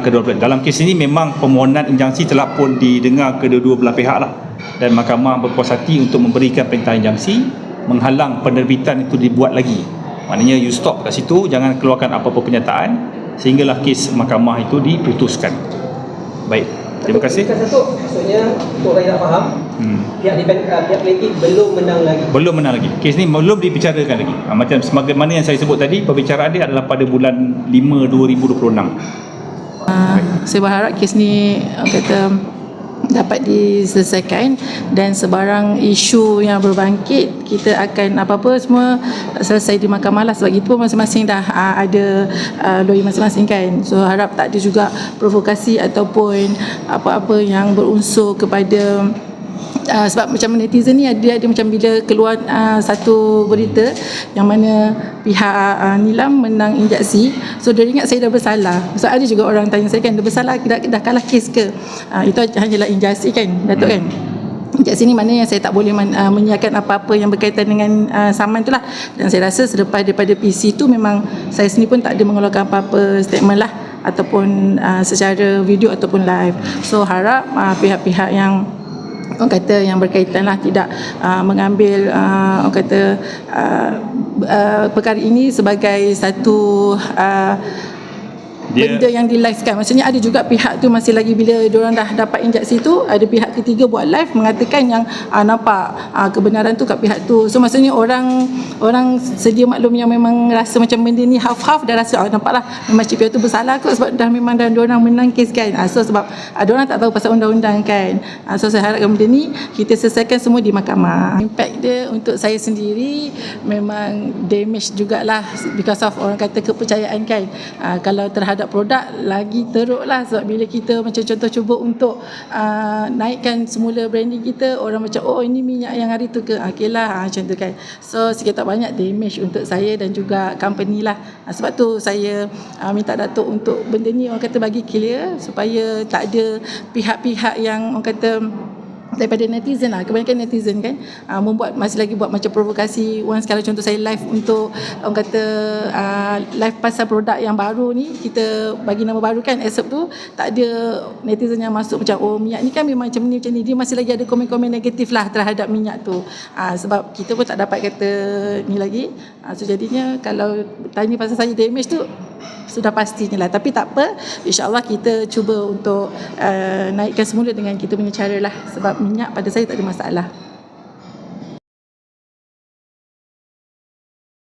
kedua belah. Dalam kes ini memang permohonan injangsi telah pun didengar kedua-dua belah pihak lah dan mahkamah berpuas hati untuk memberikan perintah injangsi menghalang penerbitan itu dibuat lagi. Maknanya you stop kat situ, jangan keluarkan apa-apa pernyataan sehinggalah kes mahkamah itu diputuskan. Baik. Terima kasih. Satu, maksudnya untuk orang yang tak faham, Hmm. pihak defend, uh, pihak plaintiff belum menang lagi. Belum menang lagi. Kes ni belum dibicarakan lagi. Ha, macam sebagaimana yang saya sebut tadi, pembicaraan dia adalah pada bulan 5 2026. Saya berharap kes ni kata dapat diselesaikan dan sebarang isu yang berbangkit kita akan apa-apa semua selesai di mahkamah lah. Sebab itu masing-masing dah uh, ada uh, lawyer masing-masing kan. So harap tak ada juga provokasi ataupun apa-apa yang berunsur kepada Uh, sebab macam netizen ni dia ada macam bila keluar uh, satu berita yang mana pihak uh, Nilam menang injaksi so dia ingat saya dah bersalah. So ada juga orang tanya saya kan dah bersalah dah, dah kalah kes ke? Uh, itu hanyalah injaksi kan Datuk kan? Kat sini mana yang saya tak boleh man, uh, menyiarkan apa-apa yang berkaitan dengan uh, saman tu lah. Dan saya rasa selepas daripada PC tu memang saya sendiri pun tak ada mengeluarkan apa-apa statement lah ataupun uh, secara video ataupun live. So harap uh, pihak-pihak yang orang kata yang berkaitan lah tidak uh, mengambil uh, orang kata uh, uh, perkara ini sebagai satu uh, Dia- benda yang di live maksudnya ada juga pihak tu masih lagi bila diorang dah dapat injaksi tu ada pihak ketiga buat live mengatakan yang uh, nampak uh, kebenaran tu kat pihak tu. So maksudnya orang orang sedia maklum yang memang rasa macam benda ni half-half dah rasa oh, nampak lah memang pihak tu bersalah kot sebab dah memang dah diorang menang kes kan. Uh, so sebab uh, diorang tak tahu pasal undang-undang kan. Uh, so saya harapkan benda ni kita selesaikan semua di mahkamah. Impact dia untuk saya sendiri memang damage jugalah because of orang kata kepercayaan kan. Uh, kalau terhadap produk lagi teruk lah sebab bila kita macam contoh cuba untuk uh, naikkan semula branding kita orang macam oh ini minyak yang hari tu ke? Okay lah uh, macam tu kan. So sikit tak banyak damage untuk saya dan juga company lah. Uh, sebab tu saya uh, minta Datuk untuk benda ni orang kata bagi clear supaya tak ada pihak-pihak yang orang kata daripada netizen lah. Kebanyakan netizen kan uh, membuat masih lagi buat macam provokasi. Once kalau contoh saya live untuk orang kata uh, live pasal produk yang baru ni kita bagi nama baru kan esok tu tak ada netizen yang masuk macam oh minyak ni kan memang macam ni macam ni. Dia masih lagi ada komen-komen negatif lah terhadap minyak tu. Uh, sebab kita pun tak dapat kata ni lagi. Uh, so jadinya kalau tanya pasal saya damage tu sudah pastinya lah. Tapi tak apa insyaallah kita cuba untuk uh, naikkan semula dengan kita punya cara lah. Sebab minyak pada saya tak ada masalah